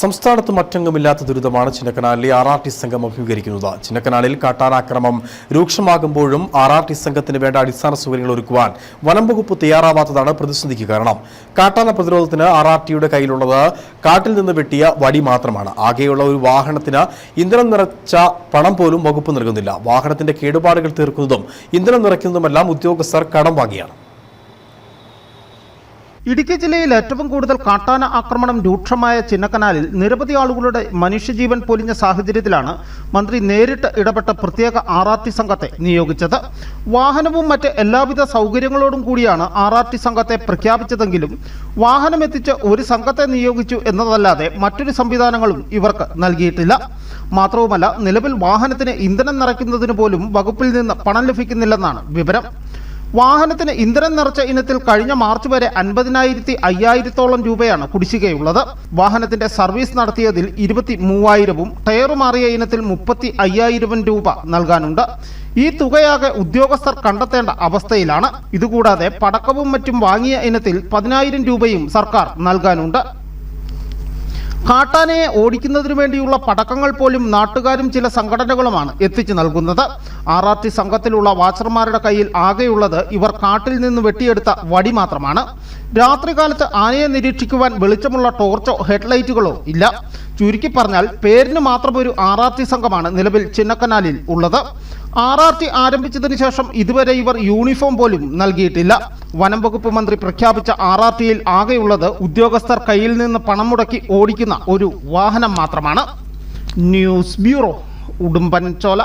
സംസ്ഥാനത്ത് മറ്റെങ്ങുമില്ലാത്ത ദുരിതമാണ് ചിന്നക്കനാലിലെ ആർ ആർ ടി സംഘം അഭിമുഖീകരിക്കുന്നത്. ചിന്നക്കനാലിൽ കാട്ടാനാക്രമം രൂക്ഷമാകുമ്പോഴും ആർ ആർ ടി സംഘത്തിന് വേണ്ട അടിസ്ഥാന സൗകര്യങ്ങൾ ഒരുക്കുവാൻ വനം വകുപ്പ് തയ്യാറാവാത്തതാണ് പ്രതിസന്ധിക്ക് കാരണം. കാട്ടാന പ്രതിരോധത്തിന് ആർ ആർ ടിയുടെ കയ്യിലുള്ളത് കാട്ടിൽ നിന്ന് വെട്ടിയ വടി മാത്രമാണ്. ആകെയുള്ള ഒരു വാഹനത്തിന് ഇന്ധനം നിറച്ച പണം പോലും വകുപ്പ് നൽകുന്നില്ല. വാഹനത്തിന്റെ കേടുപാടുകൾ തീർക്കുന്നതും ഇന്ധനം നിറയ്ക്കുന്നതുമെല്ലാം ഉദ്യോഗസ്ഥർ കടം വാങ്ങിയാണ്. ഇടുക്കി ജില്ലയിൽ ഏറ്റവും കൂടുതൽ കാട്ടാന ആക്രമണം രൂക്ഷമായ ചിന്നക്കനാലിൽ നിരവധി ആളുകളുടെ മനുഷ്യജീവൻ പൊലിഞ്ഞ സാഹചര്യത്തിലാണ് മന്ത്രി നേരിട്ട് ഇടപെട്ട പ്രത്യേക ആർ ആർ ടി സംഘത്തെ നിയോഗിച്ചത്. വാഹനവും മറ്റ് എല്ലാവിധ സൗകര്യങ്ങളോടും കൂടിയാണ് ആർ ആർ ടി സംഘത്തെ പ്രഖ്യാപിച്ചതെങ്കിലും വാഹനമെത്തിച്ച് ഒരു സംഘത്തെ നിയോഗിച്ചു എന്നതല്ലാതെ മറ്റൊരു സംവിധാനങ്ങളും ഇവർക്ക് നൽകിയിട്ടില്ല. മാത്രവുമല്ല നിലവിൽ വാഹനത്തിന് ഇന്ധനം നിറയ്ക്കുന്നതിന് പോലും വകുപ്പിൽ നിന്ന് പണം ലഭിക്കുന്നില്ലെന്നാണ് വിവരം. വാഹനത്തിന് ഇന്ധനം നിറച്ച ഇനത്തിൽ കഴിഞ്ഞ മാർച്ച് വരെ അൻപതിനായിരത്തി അയ്യായിരത്തോളം രൂപയാണ് കുടിശ്ശികയുള്ളത്. വാഹനത്തിന്റെ സർവീസ് നടത്തിയതിൽ ഇരുപത്തി മൂവായിരവും ടയർ മാറിയ ഇനത്തിൽ മുപ്പത്തി അയ്യായിരം രൂപ നൽകാനുണ്ട്. ഈ തുകയാകെ ഉദ്യോഗസ്ഥർ കണ്ടെത്തേണ്ട അവസ്ഥയിലാണ്. ഇതുകൂടാതെ പടക്കവും മറ്റും വാങ്ങിയ ഇനത്തിൽ പതിനായിരം രൂപയും സർക്കാർ നൽകാനുണ്ട്. കാട്ടാനയെ ഓടിക്കുന്നതിനു വേണ്ടിയുള്ള പടക്കങ്ങൾ പോലും നാട്ടുകാരും ചില സംഘടനകളുമാണ് എത്തിച്ചു നൽകുന്നത്. ആർ ആർ ടി സംഘത്തിലുള്ള വാച്ചർമാരുടെ കയ്യിൽ ആകെയുള്ളത് ഇവർ കാട്ടിൽ നിന്ന് വെട്ടിയെടുത്ത വടി മാത്രമാണ്. രാത്രികാലത്ത് ആനയെ നിരീക്ഷിക്കുവാൻ വെളിച്ചമുള്ള ടോർച്ചോ ഹെഡ്ലൈറ്റുകളോ ഇല്ല. ചുരുക്കി പറഞ്ഞാൽ പേരിന് മാത്രം ഒരു ആർ ആർ ടി സംഘമാണ് നിലവിൽ ചിന്നക്കനാലിൽ ഉള്ളത്. ആർ ആർ ടി ആരംഭിച്ചതിന് ശേഷം ഇതുവരെ ഇവർ യൂണിഫോം പോലും നൽകിയിട്ടില്ല. വനം വകുപ്പ് മന്ത്രി പ്രഖ്യാപിച്ച ആർ ആർ ടിയിൽ ആകെയുള്ളത് ഉദ്യോഗസ്ഥർ കയ്യിൽ നിന്ന് പണം മുടക്കി ഓടിക്കുന്ന ഒരു വാഹനം മാത്രമാണ്. News bureau Udumbanchola.